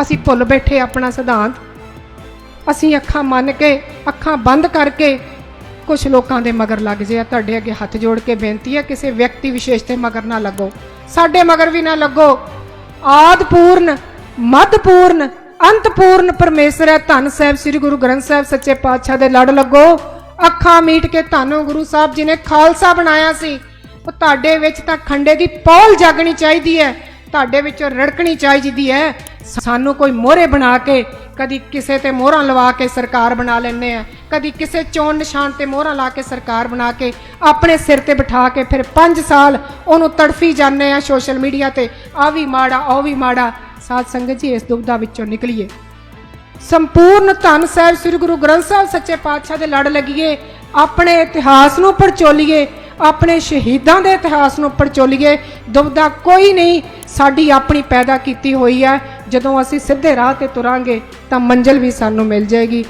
ਅਸੀਂ ਭੁੱਲ ਬੈਠੇ ਆਪਣਾ ਸਿਧਾਂਤ। ਅਸੀਂ ਅੱਖਾਂ ਮੰਨ ਕੇ, ਅੱਖਾਂ ਬੰਦ ਕਰਕੇ ਕੁਝ ਲੋਕਾਂ ਦੇ ਮਗਰ ਲੱਗ ਜੇ ਤੁਹਾਡੇ ਅੱਗੇ ਹੱਥ ਜੋੜ ਕੇ ਬੇਨਤੀ ਹੈ, ਕਿਸੇ ਵਿਅਕਤੀ ਵਿਸ਼ੇਸ਼ ਤੇ ਮਗਰ ਨਾ ਲੱਗੋ। ਸਾਡੇ ਮਗਰ ਵੀ ਨਾ ਲੱਗੋ। ਆਦਪੂਰਨ, ਮੱਧਪੂਰਨ, ਅੰਤਪੂਰਨ ਪਰਮੇਸ਼ਰ ਹੈ। ਧੰਨ ਸਾਹਿਬ ਸ੍ਰੀ ਗੁਰੂ ਗ੍ਰੰਥ ਸਾਹਿਬ ਸੱਚੇ ਪਾਤਸ਼ਾਹ ਦੇ ਲੜ ਲੱਗੋ। ਅੱਖਾਂ ਮੀਟ ਕੇ ਤੁਹਾਨੂੰ ਗੁਰੂ ਸਾਹਿਬ ਜੀ ਨੇ ਖਾਲਸਾ ਬਣਾਇਆ ਸੀ। ਉਹ ਤੁਹਾਡੇ ਵਿੱਚ ਤਾਂ ਖੰਡੇ ਦੀ ਪੌਲ ਜਾਗਣੀ ਚਾਹੀਦੀ ਹੈ। ਤੁਹਾਡੇ ਵਿੱਚੋਂ ਰੜਕਣੀ ਚਾਹੀਦੀ ਹੈ। ਸਾਨੂੰ ਕੋਈ ਮੋਹਰੇ ਬਣਾ ਕੇ ਕਦੀ ਕਿਸੇ ਤੇ ਮੋਹਰਾਂ ਲਵਾ ਕੇ ਸਰਕਾਰ ਬਣਾ ਲੈਂਦੇ ਆ, ਕਦੀ ਕਿਸੇ ਚੋਣ ਨਿਸ਼ਾਨ ਤੇ ਮੋਹਰਾਂ ਲਾ ਕੇ ਸਰਕਾਰ ਬਣਾ ਕੇ ਆਪਣੇ ਸਿਰ ਤੇ ਬਿਠਾ ਕੇ ਫਿਰ 5 ਸਾਲ ਉਹਨੂੰ ਤੜਫੀ ਜਾਂਦੇ ਆ ਸੋਸ਼ਲ ਮੀਡੀਆ ਤੇ ਆ ਵੀ ਮਾੜਾ, ਉਹ ਵੀ ਮਾੜਾ। ਸਾਧ ਸੰਗਤ ਜੀ, ਇਸ ਦੁਬਦਾ ਵਿੱਚੋਂ ਨਿਕਲੀਏ। ਸੰਪੂਰਨ ਧੰਨ ਸਾਹਿਬ, ਸ੍ਰੀ ਗੁਰੂ ਗ੍ਰੰਥ ਸਾਹਿਬ ਸੱਚੇ ਪਾਤਸ਼ਾਹ ਦੇ ਲੜ ਲੱਗੀਏ, ਆਪਣੇ ਇਤਿਹਾਸ ਨੂੰ ਪਰਚੋਲੀਏ ਆਪਣੇ ਸ਼ਹੀਦਾਂ ਦੇ ਇਤਿਹਾਸ ਨੂੰ ਪਰਚੋਲੀਏ ਦੁਬਦਾ ਕੋਈ ਨਹੀਂ ਸਾਡੀ ਆਪਣੀ ਪੈਦਾ ਕੀਤੀ ਹੋਈ ਹੈ। ਜਦੋਂ ਅਸੀਂ ਸਿੱਧੇ ਰਾਹ ਤੇ ਤੁਰਾਂਗੇ ਤਾਂ ਮੰਜ਼ਿਲ ਵੀ ਸਾਨੂੰ ਮਿਲ ਜਾਏਗੀ।